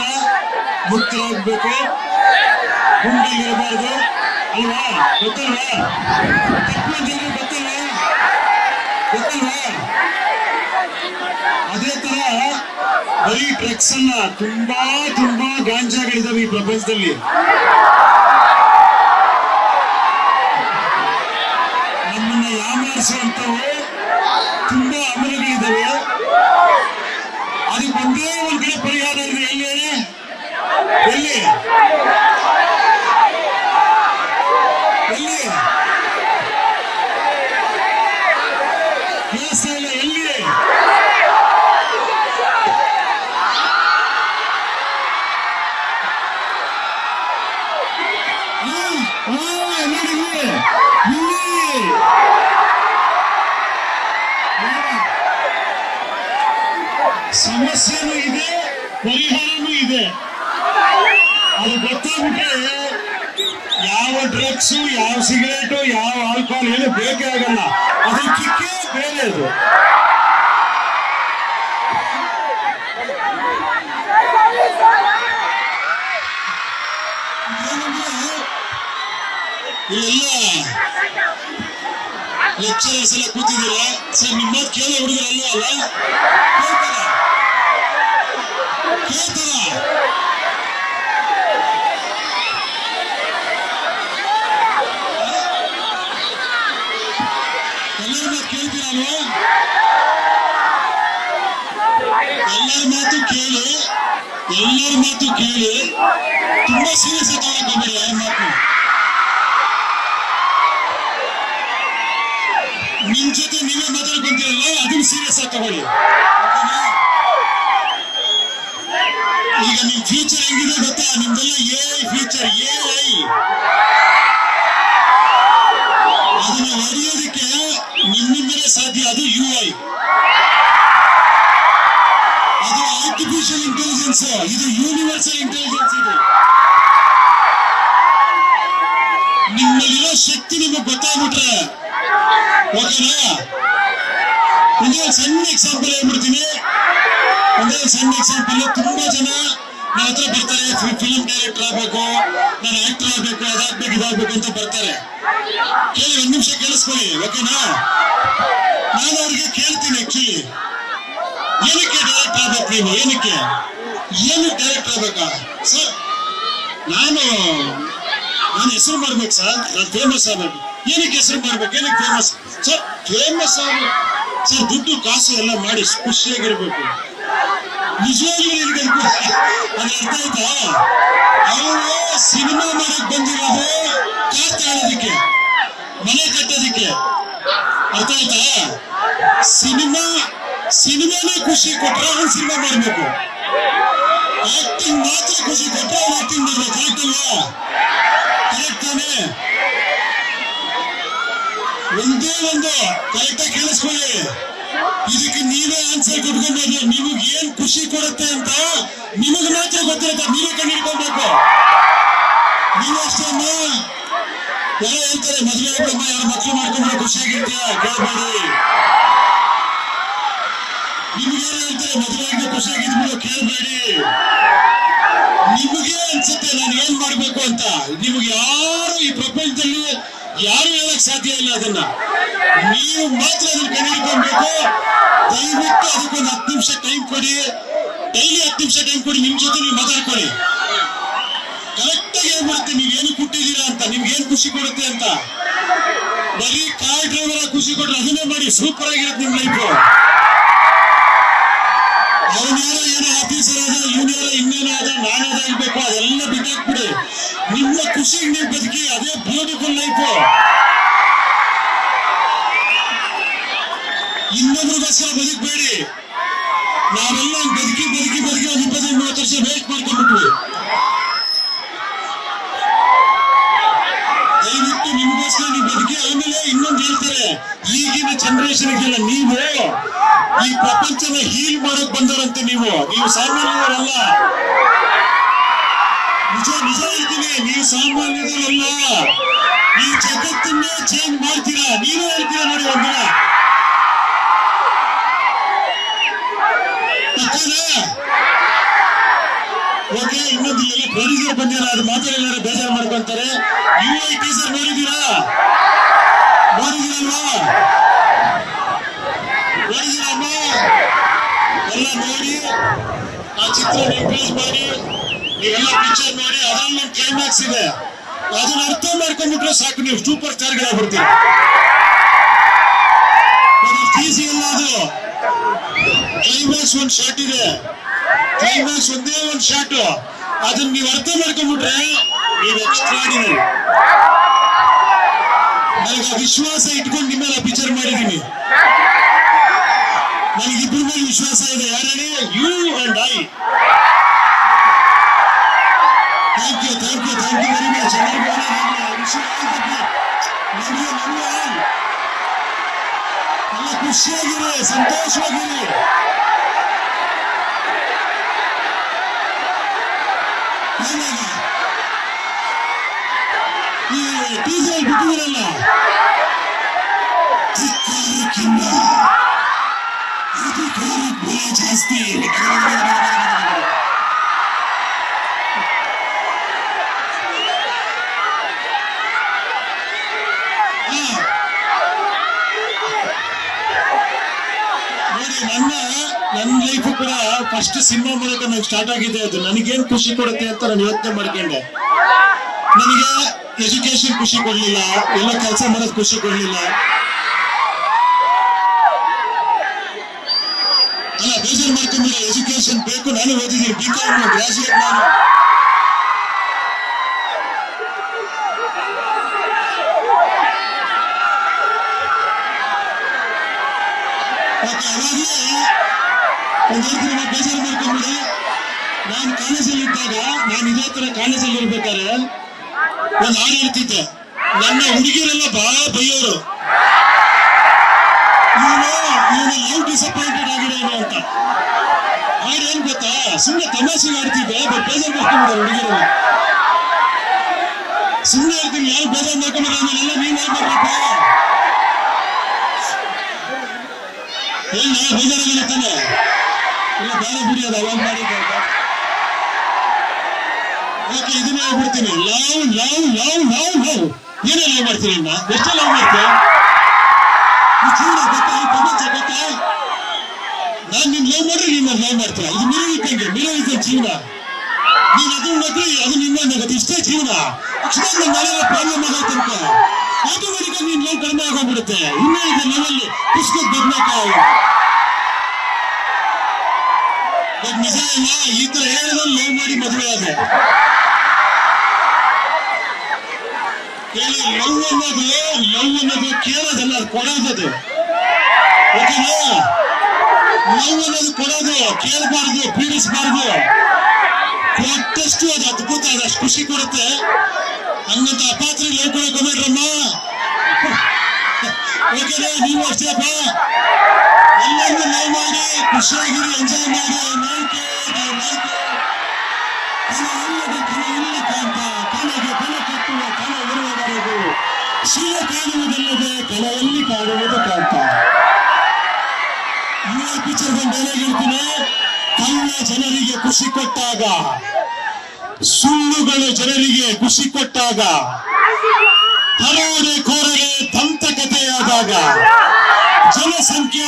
ಇಂದ ಮುಕ್ತರಾಗಬೇಕು. ಗುಂಡಾಗಿರಬಾರ್ದು. ಅಲ್ವಾ? ಗೊತ್ತಲ್ವಾ? ತಪ್ಪು ಅಂತಿದ್ರೆ ಗೊತ್ತಲ್ವಾ? ಗೊತ್ತಲ್ವಾ? ಅದೇ ತರ ಬರೀ ಡ್ರಗ್ಸ್ ಅನ್ನ ತುಂಬಾ ತುಂಬಾ ಗಾಂಜಾಗಳಿದಾವೆ ಈ ಪ್ರಪಂಚದಲ್ಲಿ ನಮ್ಮನ್ನ ಯಾಮಾರಿಸುವಂತವು ತುಂಬಾ ಅಮಲಗಳಿದಾವೆ ಅದಕ್ಕೆ ಒಂದೇ ಒಂದ್ ಕಡೆ ಪರಿಹಾರ ಇದೆ ಎಲ್ಲಿ ಹೇಳಿ? ಎಲ್ಲಿ ಎಲ್ಲಿ ಕೇಳಿಸ್ತಾ ಇಲ್ಲ ಎಲ್ಲಿ ಆ, ಆ, ನೋಡಿ ಇಲ್ಲಿ. ಇಲ್ಲಿ. ಆ. ಸಮಸ್ಯೆನೂ ಇದೆ ಪರಿಹಾರನೂ ಇದೆ ಅದು ಗೊತ್ತಾಗ್ಬಿಟ್ರೆ ಯಾವ ಡ್ರಗ್ಸ್ ಯಾವ ಸಿಗರೇಟು ಯಾವ ಆಲ್ಕೋಹಾಲ್ ಏನು ಬೇಕೇ ಆಗಲ್ಲ. ಅದ್ರ ಕಿಕ್ಕೇ ಬೇರೆ ಅದು. ಇಲ್ಲೆಲ್ಲ ಲೆಕ್ಚರರ್ಸ್ ಎಲ್ಲ ಕೂತಿದ್ದೀರಾ? ಸರ್, ನಿಮ್ಮ ಮಾತು ಕೇಳೋ ಹುಡುಗರು ಅಲ್ವಾ? ಅಲ್ಲ ಕೇಳ್ತಾರ? ಕೇಳ್ತಾರ ಎಲ್ಲರ ಮಾತು ಕೇಳ್ತೀರಲ್ವಾ ಎಲ್ಲರ ಮಾತು ಕೇಳಿ, ಎಲ್ಲರ ಮಾತು ಕೇಳಿ, ತುಂಬಾ ಸೀರಿಯಸ್ ಆಗಿ ತಗೊಳಕ್ ಯಾರ ಮಾತು? ನಿಮ್ ಜೊತೆ ನೀವೇ ಮಾತಾಡ್ಕೊಂತೀರಲ್ಲ ಅದನ್ನ ಸೀರಿಯಸ್ ಆಗಿ ತಗೊಳ್ಳಿ. ಈಗ ನಿಮ್ ಫ್ಯೂಚರ್ ಹೆಂಗಿದೆ ಗೊತ್ತಾ? ನಿಮ್ದೆಲ್ಲ A I future A I ಅದನ್ನ ಹೊಡೆಯೋದಕ್ಕೆ ನಿಮ್ಮಿಂದಲೇ ಸಾಧ್ಯ. ಅದು ಇದು ಯೂನಿವರ್ಸಲ್ ಇಂಟೆಲಿಜೆನ್ಸ್ ಇದು. ನಿಮ್ಮಲ್ಲಿರೋ ಶಕ್ತಿ ನಿಮಗೆ ಗೊತ್ತಾಗ್ಬಿಟ್ರೆ, ಓಕೆನಾ? ಒಂದೇ ಸಣ್ಣ ಎಕ್ಸಾಂಪಲ್ ಹೇಳ್ಬಿಡ್ತೀನಿ. ಒಂದು ಸಣ್ಣ ಎಕ್ಸಾಂಪಲ್ ತುಂಬಾ ಜನ ನನ್ನ ಹತ್ರ ಬರ್ತಾರೆ. ಫಿಲ್ಮ್ ಡೈರೆಕ್ಟರ್ ಆಗ್ಬೇಕು, ನಾನು ಆಕ್ಟರ್ ಆಗ್ಬೇಕು, ಅದಾಗ್ಬೇಕು, ಇದಾಗ್ಬೇಕು ಅಂತ ಬರ್ತಾರೆ. ಕೇಳಿ, ಒಂದ್ ನಿಮಿಷ ಕೇಳಿಸ್ಕೊಳ್ಳಿ, ಓಕೆನಾ? ನಾನು ಅವ್ರಿಗೆ ಕೇಳ್ತೀನಿ ಆಕ್ಚುಲಿ ಏನಕ್ಕೆ ಡೈರೆಕ್ಟರ್ ಆಗ್ಬೇಕು ನೀವು? ಏನಕ್ಕೆ? ಏನಕ್ಕೆ ಡೈರೆಕ್ಟರ್ ಆಗ್ಬೇಕಾ? ಸರ್ ನಾನು ನಾನು ಹೆಸರು ಮಾಡ್ಬೇಕು ಸರ್ ನಾನು ಫೇಮಸ್ ಆಗ್ಬೇಕು. ಏನಕ್ಕೆ ಹೆಸರು ಮಾಡ್ಬೇಕು? ಏನಕ್ಕೆ ಫೇಮಸ್ ಸರ್ ಫೇಮಸ್ ಆಗ್ಬೇಕು ಸರ್ ದುಡ್ಡು ಕಾಸು ಎಲ್ಲ ಮಾಡಿ ಖುಷಿಯಾಗಿರ್ಬೇಕು. ನಿಜವಾಗ್ಲೂ ಅದು ಅರ್ಥ ಆಯ್ತಾ? ಅವರು ಸಿನಿಮಾ ಮಾಡಕ್ ಬಂದಿರೋದು ಕಾರ್ ತಾಳೋದಕ್ಕೆ ಮನೆ ಕಟ್ಟೋದಕ್ಕೆ. ಅರ್ಥ ಆಯ್ತಾ? ಸಿನಿಮಾ, ಸಿನಿಮಾನೇ ಖುಷಿ ಕೊಟ್ರೆ ಸಿನಿಮಾ ಮಾಡ್ಬೇಕು. ಆಕ್ಟಿಂಗ್ ಮಾತ್ರ ಖುಷಿ ಕೊಟ್ರೆ ಅವ್ನು ಆಕ್ಟಿಂಗ್ ಮಾಡ್ಬೇಕು ಅಲ್ವಾ ಕರೆಕ್ಟ್ ತಾನೇ ಒಂದೇ ಒಂದು ಕರೆಕ್ಟ್ ಆಗಿ ಕೇಳಿಸ್ಕೊಳ್ಳಿ. ಇದಕ್ಕೆ ನೀವೇ ಆನ್ಸರ್ ಕೊಟ್ಕೊಂಡ್ರೆ ನಿಮಗೆ ಏನ್ ಖುಷಿ ಕೊಡುತ್ತೆ ಅಂತ ನಿಮಗೆ ಮಾತ್ರ ಗೊತ್ತಿರುತ್ತೆ, ನೀವೇ ಕಂಡು ನೀವು ಅಷ್ಟೇ ಅಮ್ಮ ಯಾರೋ ಹೇಳ್ತಾರೆ, ಮದುವೆ ಆಗ್ಬಿಡಮ್ಮ ಯಾರು ಮಕ್ಕಳು ಮಾಡ್ಕೊಂಡ್ರೆ ಖುಷಿಯಾಗಿರ್ತೀಯ ಕೇಳ್ಬೇಡಿ. ನಿಮ್ಗೆ ಯಾರು ಹೇಳ್ತಾರೆ ಖುಷಿಯಾಗಿ ಖುಷಿಯಾಗಿದ್ಬಿಡು ಕೇಳ್ಬೇಡಿ ನಿಮಗೆ ಅನ್ಸುತ್ತೆ ನಾನು ಏನ್ ಮಾಡ್ಬೇಕು ಅಂತ. ನಿಮ್ಗೆ ಯಾರು ಈ ಪ್ರಪಂಚದಲ್ಲಿ ಯಾರು ಹೇಳಕ್ ಸಾಧ್ಯ ಇಲ್ಲ ಅದನ್ನ. ನೀವು ಮಾತ್ರ ಅದನ್ನ ಕಂಡುಹಿಡ್ಕೊಬೇಕು ದಯವಿಟ್ಟು ಅದಕ್ಕೊಂದು ಹತ್ತು ನಿಮಿಷ ಟೈಮ್ ಕೊಡಿ. ಡೈಲಿ ಹತ್ತು ನಿಮಿಷ ಟೈಮ್ ಕೊಡಿ. ನಿಮ್ ಜೊತೆ ನೀವು ಮಾತಾಡ್ಕೊಳ್ಳಿ. ಕರೆಕ್ಟ್ ಆಗಿ ಹೇಳ್ಬಿಡುತ್ತೆ ನೀವ್ ಏನು ಕೊಟ್ಟಿದ್ದೀರಾ ಅಂತ. ನಿಮ್ಗೆ ಏನ್ ಖುಷಿ ಕೊಡುತ್ತೆ ಅಂತ. ಬರೀ ಕಾರ್ ಡ್ರೈವರ್ ಖುಷಿ ಕೊಟ್ರೆ ಅದನ್ನೇ ಮಾಡಿ. ಸೂಪರ್ ಆಗಿರುತ್ತೆ ನಿಮ್ ಲೈಫ್ ಅವನ್ಯಾರೋ ಏನೋ ಆಫೀಸರ್ ಆದ, ಇವನ್ಯಾರೋ ಇನ್ನೇನೋ ಆದ, ನಾನಾದ ಇರ್ಬೇಕು ಅದೆಲ್ಲ ಬಿಟ್ಟಾಕ್ಬಿಡಿ. ನಿಮ್ಮ ಖುಷಿ ನೀವು ಬದುಕಿ, ಅದೇ ಬ್ಯೂಟಿಫುಲ್ ಲೈಫ್ ಇನ್ನೊಬ್ರಿಗೋಸ್ಕರ ಬದುಕಬೇಡಿ ನಾವೆಲ್ಲ ಬದುಕಿ ಬದುಕಿ ಬದುಕಿ ಒಂದು ಇಪ್ಪತ್ತೈದು, ಮೂವತ್ತು ವರ್ಷ ವೇಸ್ಟ್ ಮಾಡ್ಕೊಂಡ್ಬಿಟ್ವಿ. ದಯವಿಟ್ಟು ನಿಮಗೋಸ್ಕರ ನೀವು ಬದುಕಿ, ಆಮೇಲೆ ಇನ್ನೊಂದು ಹೇಳ್ತಾರೆ ಈಗಿನ ಇದೆಯಲ್ಲ ನೀವು ಈ ಪ್ರಪಂಚನ ಹೀಲ್ ಮಾಡಕ್ ಬಂದರಂತೆ ನೀವು. ನೀವು ಸಾಮಾನ್ಯರಲ್ಲ. ನಿಜ ನಿಜ ಹೇಳ್ತೀನಿ, ನೀವು ಸಾಮಾನ್ಯರಲ್ಲ. ಈ ಜಗತ್ತನ್ನೇ ಚೇಂಜ್ ಮಾಡ್ತೀರಾ? ನೀವೇ ಹೇಳ್ತೀರಾ ನೋಡಿ ಒಂದಿನ ಓಕೆ, ಇನ್ನೊಂದು ಎಲ್ಲ ಪೊಲೀಸರು ಬಂದಿರ ಅದು ಮಾತಾಡಿಲ್ಲ ಬೇಜಾರು ಮಾಡ್ಕೊಂತಾರೆ. ಯು ಐ ಟೀಸರ್ ನೋಡಿದ್ದೀರಾ? ನೋಡಿದ್ದೀರಲ್ವಾ? ಎಲ್ಲ ನೋಡಿ, ಆ ಚಿತ್ರ ಎಂಕರೇಜ್ ಮಾಡಿ ನೀವೆಲ್ಲ ಪಿಕ್ಚರ್ ಮಾಡಿ ಅದ್ರಲ್ಲಿ ಒಂದು ಕ್ಲೈಮ್ಯಾಕ್ಸ್ ಇದೆ. ಅದನ್ನ ಅರ್ಥ ಮಾಡ್ಕೊಂಡ್ಬಿಟ್ರೆ ಸಾಕು, ನೀವು ಸೂಪರ್ ಸ್ಟಾರ್ ಗಳಾಗ್ಬಿಡ್ತೀರಿ ಈಸಿ ಅಲ್ಲ ಅದು. ಕ್ಲೈಮ್ಯಾಕ್ಸ್ ಒಂದ್ ಶಾಟ್ ಇದೆ. ಕ್ಲೈಮ್ಯಾಕ್ಸ್ ಒಂದೇ ಒಂದ್ ಶಾಟ್ ಅದನ್ನ ನೀವು ಅರ್ಥ ಮಾಡ್ಕೊಂಡ್ಬಿಟ್ರೆ ನೀವು ಎಕ್ಸ್ಟ್ರಾಡಿನರಿ ನನಗೆ ವಿಶ್ವಾಸ ಇಟ್ಕೊಂಡು ನಿಮ್ಮೆಲ್ಲ ಪಿಕ್ಚರ್ ಮಾಡಿದೀನಿ ನನಗೆ ಇಬ್ಬರ ಮೇಲೆ ವಿಶ್ವಾಸ ಇದೆ ಯಾರು you and I thank you thank you thank you very much ಎಲ್ಲರಿಗೂ ಎಲ್ಲ ಖುಷಿಯಾಗಿರಿ ಸಂತೋಷವಾಗಿರಿ ಏನಾಗ ಈ ಟೀಸರ್ ಬಿಟ್ಟಿದ್ದೀರಲ್ಲ ಚಿಕ್ಕಕ್ಕಿಂತ ಜಾಸ್ತಿ ನನ್ನ ನನ್ನ ಲೈಫ್ ಕೂಡ ಫಸ್ಟ್ ಸಿನಿಮಾ ಮೂಲಕ ನಂಗೆ ಸ್ಟಾರ್ಟ್ ಆಗಿದೆ ಅದು ನನಗೇನ್ ಖುಷಿ ಕೊಡುತ್ತೆ ಅಂತ ನಾನು ಯೋಚನೆ ಮಾಡ್ಕೊಂಡೆ ನನಗೆ ಎಜುಕೇಶನ್ ಖುಷಿ ಕೊಡಲಿಲ್ಲ ಎಲ್ಲ ಕೆಲಸ ಮಾಡೋದು ಖುಷಿ ಕೊಡ್ಲಿಲ್ಲ ಅಲ್ಲ ಬೇಜಾರು ಮಾಡ್ಕೊಂಡ್ಬಿಡಿ ಎಜುಕೇಶನ್ ಬೇಕು ನಾನು ಓದಿದ್ದೀನಿ ಬಿ ಕಾಮ್ ಗ್ರಾಜುಯೇಟ್ ನಾನು. ಓಕೆ ಅವಾಗಲೇ ಒಂದು ಹೇಳ್ತೀನಿ ನಾವು ಬೇಜಾರು ಮಾಡ್ಕೊಂಡ್ಬಿಡಿ. ನಾನು ಕಾಲೇಜಲ್ಲಿ ಇದ್ದಾಗ ನಾನು ಇದೇ ತರ ಕಾಲೇಜಲ್ಲಿ ಇರ್ಬೇಕಾದ್ರೆ ಒಂದು ಹಾಡು ಹೇಳ್ತಿದ್ದೆ ನನ್ನ ಹುಡುಗಿರೆಲ್ಲ ಬಹಳ ಬೈಯೋರು. ಇವನು ಇವನು ಲವ್ ಡಿಸಪಾಯಿಂಟೆಡ್ ಆಗಿರೋನು ಅಂತ. ಹಾಡು ಏನ್ ಗೊತ್ತಾ ಸುಮ್ಮನೆ ತಮಾಷೆಗೆ ಆಡ್ತಿದ್ದೆ ಬಟ್ ಬೇಜಾರು ಮಾಡ್ಕೊಂಡ್ಬಿಡ ಹುಡುಗಿರೆಲ್ಲ ಸುಮ್ಮನೆ ಹೇಳ್ತೀನಿ ಯಾರು ಬೇಜಾರು ಮಾಡ್ಕೊಂಡ್ಬಿಡ ಆಮೇಲೆಲ್ಲ ನೀನ್ ಹೇಳ್ಬೇಕು ಏನ್ ಬೇಜಾರಾಗಿಲ್ಲ ತಾನೆ ಇಲ್ಲ ಬೇರೆ ಬಿಡಿ ಅದು ಅವಾಗ ಮಾಡಿದ್ದೆ ಓಕೆ ಇದನ್ನೇ ಹೇಳ್ಬಿಡ್ತೀನಿ love love love love love ಏನೇ ಲವ್ ಮಾಡ್ತೀನಿ ಅಣ್ಣ ಎಷ್ಟೇ ಲವ್ ಮಾಡ್ತೀಯ ಈ ಜೀವನ ಗೊತ್ತಾ ಈ ಪ್ರಪಂಚ ಗೊತ್ತಾ ನಾನ್ ನಿನ್ ಲವ್ ಮಾಡ್ರಿ ನೀನ್ ಲವ್ ಮಾಡ್ತೀರಾ ಇದು ಮಿರೋ ಇದ್ದಂಗೆ ಮಿರೋ ಇದ್ದ ಜೀವನ. ನೀನ್ ಅದನ್ನ ಮದ್ವೆ, ಅದು ಆಗತ್ತೆ ಇಷ್ಟೇ ಜೀವನ. ಅಕ್ಷರ ನಾಳೆ ಪ್ರಾಬ್ಲಮ್ ಆಗೈತೆ ಅಂತ ಆಟೋಮೆಟಿಕ್ ನೀನ್ ಲವ್ ಕಡಿಮೆ ಆಗೋಗ್ಬಿಡುತ್ತೆ. ಇನ್ನೂ ಇದೆ ಅಲ್ಲಿ ಪುಸ್ತಕ ಬದಲಾಕ ನಿಜ ಇಲ್ಲ ಈ ತರ ಹೇಳಿದ್ರೆ ಲವ್ ಮಾಡಿ ಮದುವೆ ಆದ್ರೆ. ಹೇಳಿ ಲವ್ ಅನ್ನೋದು ಲವ್ ಅನ್ನೋದು ಕೇಳೋದಲ್ಲ, ಅದು ಕೊಡೋದದು. ಲವ್ ಅನ್ನೋದು ಕೊಡೋದು, ಕೇಳಬಾರ್ದು, ಪೀಡಿಸಬಾರ್ದು. ಕೊಟ್ಟಷ್ಟು ಅದು ಅದ್ಭುತ, ಅದು ಅಷ್ಟು ಖುಷಿ ಕೊಡುತ್ತೆ. ಹಂಗಂತ ಅಪಾತ್ರಿ ಲವ್ ಕೊಡಕ್ ಹೋಗ್ಬೇಡ್ರಮ್ಮ ಓಕೆನಾ, ನೀವು ಅಷ್ಟೇಪ್ಪ ಎಲ್ಲರಿಗೂ ಲವ್ ಮಾಡಿ, ಖುಷಿಯಾಗಿರಿ, ಎಂಜಾಯ್ ಮಾಡಿ. ನಾಯ್ಕೆ ನಾಯ್ಕೆ ಕನ ಕಟ್ಟುವ ಕಣ ಇರುವವರೆಗೂ. ಶಿವ ಕಾಣುವುದಲ್ಲದೆ ಕನದಲ್ಲಿ ಜನರಿಗೆ ಖುಷಿ ಕೊಟ್ಟಾಗ ಸುಳ್ಳುಗಳು ಜನರಿಗೆ ಖುಷಿ ಕೊಟ್ಟಾಗ ತರೋಡೆ ಕೋರಲೆ ದಂತಕತೆಯಾದಾಗ ಜನಸಂಖ್ಯಾ